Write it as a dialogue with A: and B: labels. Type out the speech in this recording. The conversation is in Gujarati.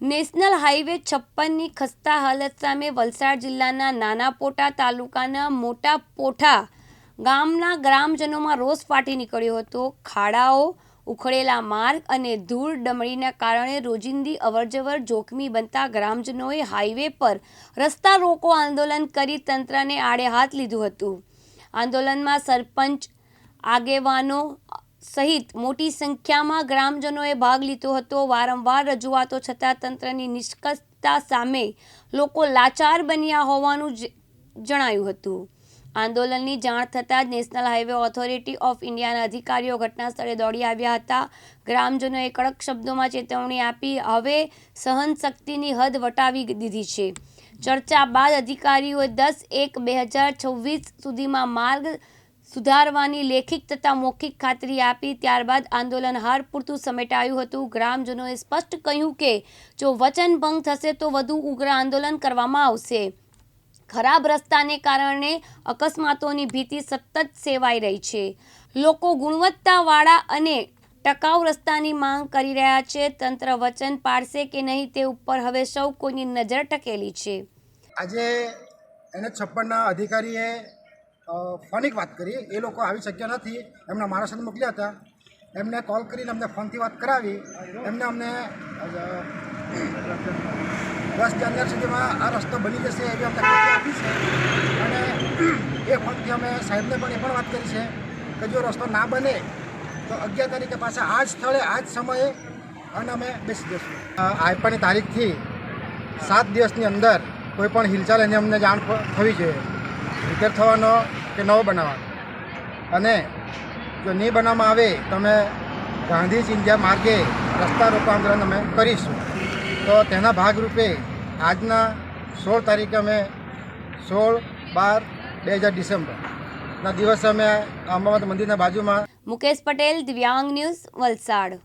A: નેશનલ હાઈવે છપ્પનની ખસ્તા હાલત સામે વલસાડ જિલ્લાના નાના પોટા તાલુકાના મોટા પોઠા ગામના ગ્રામજનોમાં રોષ ફાટી નીકળ્યો હતો. ખાડાઓ, ઉખડેલા માર્ગ અને ધૂળ ડમળીના કારણે રોજિંદી અવરજવર જોખમી બનતા ગ્રામજનોએ હાઈવે પર રસ્તા રોકો આંદોલન કરી તંત્રને આડે હાથ લીધું હતું. આંદોલનમાં સરપંચ, આગેવાનો સહિત મોટી સંખ્યામાં ગ્રામજનોએ ભાગ લીધો હતો. વારંવાર રજૂઆતો છતાં તંત્રની નિષ્કર્ષતા સામે લોકો લાચાર બન્યા હોવાનું જણાયું હતું. આંદોલનની જાણ થતાં જ નેશનલ હાઈવે ઓથોરિટી ઓફ ઇન્ડિયાના અધિકારીઓ ઘટના સ્થળે દોડી આવ્યા હતા. ગ્રામજનોએ કડક શબ્દોમાં ચેતવણી આપી હવે સહન શક્તિની હદ વટાવી દીધી છે. ચર્ચા બાદ અધિકારીઓએ દસ એક બે હજાર છવ્વીસ સુધીમાં માર્ગ સુધારવાની લેખિત તથા મૌખિક ખાતરી આપી ત્યારબાદ આંદોલન હાર પૂરતું સમેટાયું હતું. ગ્રામજનોએ સ્પષ્ટ કહ્યું કે, જો વચનભંગ થશે તો વધુ ઉગ્ર આંદોલન કરવામાં આવશે. ખરાબ રસ્તાને કારણે અકસ્માતોની ભીતિ સતત સેવાઈ રહી છે. લોકો ગુણવત્તાવાળા અને ટકાઉ રસ્તાની માંગ કરી રહ્યા છે. તંત્ર વચન પાડશે કે નહીં તે ઉપર હવે સૌ કોઈની નજર ટકેલી છે.
B: આજે એને છપ્પનના અધિકારીએ ફોનિક વાત કરી. એ લોકો આવી શક્યા નથી. એમના સાથે મોકલ્યા હતા. એમને કોલ કરીને અમને ફોનથી વાત કરાવી. એમને અમને દસ જાન્યુઆરી સુધીમાં આ રસ્તો બની જશે એવી અમને ખાતરી આપી છે. અને એ ફોનથી અમે સાહેબને પણ એ પણ વાત કરી છે કે જો રસ્તો ના બને, તો અગિયાર તારીખે પાછા આ જ સ્થળે, આ જ સમયે અને અમે બેસી જઈશું આજપાની તારીખથી સાત દિવસની અંદર કોઈ પણ હિલચાલ એની અમને જાણ થવી જોઈએ. રિપેર થવાનો કે નવો બનાવવાનો? અને જો નહીં બનાવવામાં આવે તો અમે ગાંધી ચિંધ્યા માર્ગે રસ્તા આંદોલન અમે કરીશું. તો તેના ભાગરૂપે આજના સોળ તારીખે અમે સોળ બાર બે હજાર ડિસેમ્બરના દિવસે અમે અંબામાતા મંદિરના બાજુમાં
A: મુકેશ પટેલ, દિવ્યાંગ ન્યૂઝ વલસાડ.